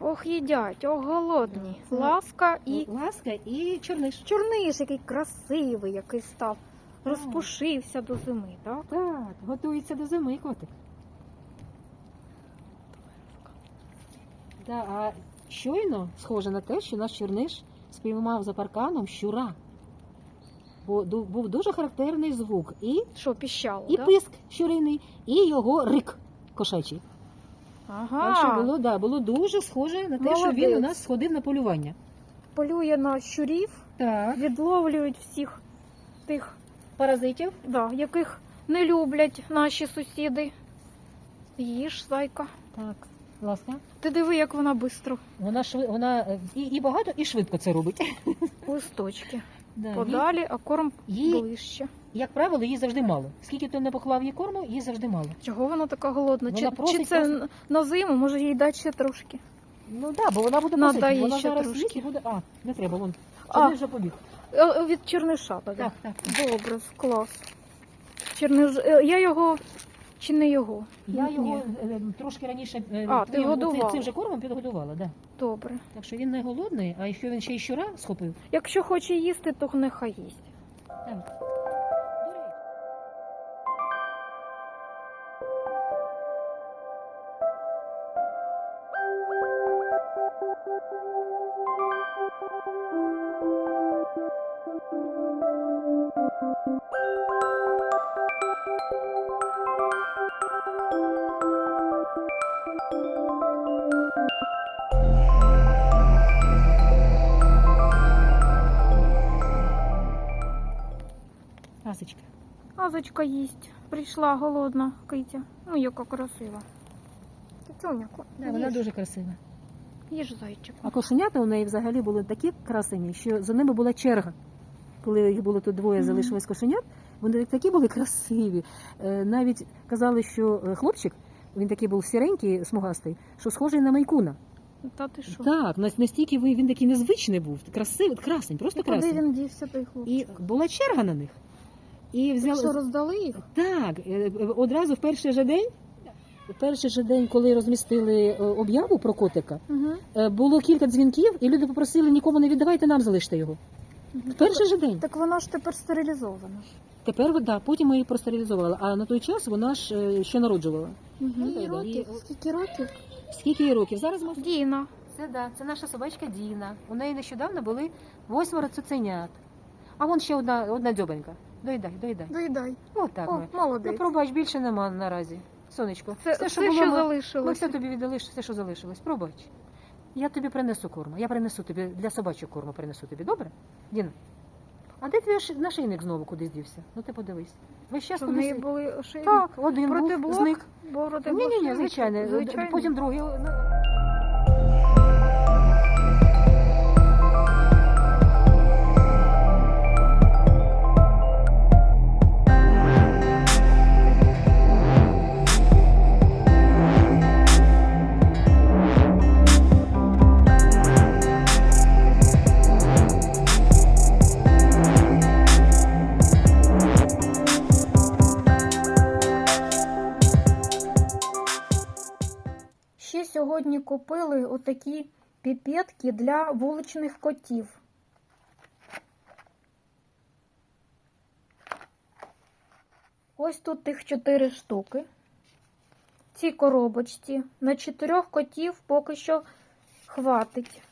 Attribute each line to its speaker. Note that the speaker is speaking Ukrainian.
Speaker 1: Ох, їдять, ох, голодні. Ласка і
Speaker 2: Ласка і чорниш.
Speaker 1: чорниш, який красивий, який став. Розпушився до зими, так?
Speaker 2: Так, готується до зими котик. Да, а щойно схоже на те, що наш чорниш спіймав за парканом щура. Бо ду- був дуже характерний звук. І,
Speaker 1: Що, піщало,
Speaker 2: і
Speaker 1: да?
Speaker 2: писк щуриний, і його рик кошачий.
Speaker 1: Ага.
Speaker 2: Так що було, да, було дуже схоже на те, що він у нас сходив на полювання.
Speaker 1: Полює на щурів,
Speaker 2: Так.
Speaker 1: відловлюють всіх тих,
Speaker 2: Паразитів.
Speaker 1: да, яких не люблять наші сусіди. Їж, зайка.
Speaker 2: Так. Ласка.
Speaker 1: Ти диви, як вона швидко.
Speaker 2: Вона шви, вона е, і, і багато, і швидко це робить.
Speaker 1: Листочки.
Speaker 2: Да, їй-
Speaker 1: Подалі, а корм
Speaker 2: їй-
Speaker 1: ближче.
Speaker 2: як правило, їй завжди мало. Скільки ти не поклав їй корму, їй завжди мало.
Speaker 1: Чого вона така голодна?
Speaker 2: Вона
Speaker 1: чи,
Speaker 2: просить,
Speaker 1: чи це
Speaker 2: просить.
Speaker 1: на зиму? Може їй дати ще трошки?
Speaker 2: Ну так, да, бо вона буде
Speaker 1: Надо
Speaker 2: просити.
Speaker 1: їй
Speaker 2: Вона
Speaker 1: ще
Speaker 2: зараз
Speaker 1: трошки.
Speaker 2: їсть і буде. А, не треба, вон.
Speaker 1: А.
Speaker 2: Чорний вже побіг.
Speaker 1: Е, е, Від черниша тоді.
Speaker 2: Так, так.
Speaker 1: Добре, клас. Черниш... е, Я його чи не його?
Speaker 2: Я
Speaker 1: Ні.
Speaker 2: його е, трошки раніше е,
Speaker 1: А, ти
Speaker 2: твоїм-
Speaker 1: годувала.
Speaker 2: цим, цим же кормом підгодувала, да.
Speaker 1: Добре.
Speaker 2: Так що він не голодний, а якщо він ще й щура схопив,
Speaker 1: Якщо хоче їсти, то нехай їсть.
Speaker 2: так. До речі. Асочка.
Speaker 1: Азочка їсть. Прийшла голодна китя. Ну, яка красива. Китюняку,
Speaker 2: Да, вона дуже красива.
Speaker 1: їж зайчику.
Speaker 2: А кошенята у неї взагалі були такі красені, що за ними була черга. Коли їх було тут двоє,
Speaker 1: Мгм.
Speaker 2: залишилось кошенят, вони такі були красиві. Е, Навіть казали, що е, хлопчик, він такий був сіренький, смугастий, що схожий на майкуна.
Speaker 1: Та ти що?
Speaker 2: Так, настільки він такий незвичний був, красивий, красень, просто
Speaker 1: І куди він дівся той хлопчик?
Speaker 2: І була черга на них. І взяли
Speaker 1: що роздали їх?
Speaker 2: так, е, е, одразу в перший же день, в перший же день, коли розмістили е, об'яву про котика,
Speaker 1: Угу.
Speaker 2: було кілька дзвінків, і люди попросили нікому не віддавайте, нам залиште його. В перший же день.
Speaker 1: Так вона ж тепер стерилізована.
Speaker 2: Тепер да, потім ми її простерилізували. А на той час вона ж ще народжувала.
Speaker 1: Угу.
Speaker 2: да, да, і-
Speaker 1: Скільки років?
Speaker 2: Скільки їй років? Зараз ми
Speaker 1: Діна.
Speaker 2: це да, це наша собачка Діна. У неї нещодавно були восьмеро цуценят. А вон ще одна одна дзьобанька. Доїдай, доїдай.
Speaker 1: Доїдай.
Speaker 2: От так
Speaker 1: О,
Speaker 2: ми. Ну,
Speaker 1: молодець.
Speaker 2: пробач, більше нема наразі. Сонечко,
Speaker 1: Це все, що,
Speaker 2: було, ми- Ми
Speaker 1: залишилось.
Speaker 2: все тобі віддали, все, що залишилось. Пробач. Я тобі принесу корму. Я принесу тобі для собачого корму принесу тобі, добре? Діна. А де твій оши- нашийник знову кудись дівся? Ну ти подивись. Весь час
Speaker 1: В неї були ошейні.
Speaker 2: Так, один був,
Speaker 1: Протиблок?
Speaker 2: зник. Ні, ні, ні,
Speaker 1: блошині?
Speaker 2: звичайно.
Speaker 1: Звичайно.
Speaker 2: Потім другий. ну,
Speaker 1: сьогодні купили отакі піпетки для вуличних котів. Ось тут їх чотири штуки. Ці коробочці на чотирьох котів поки що хватить.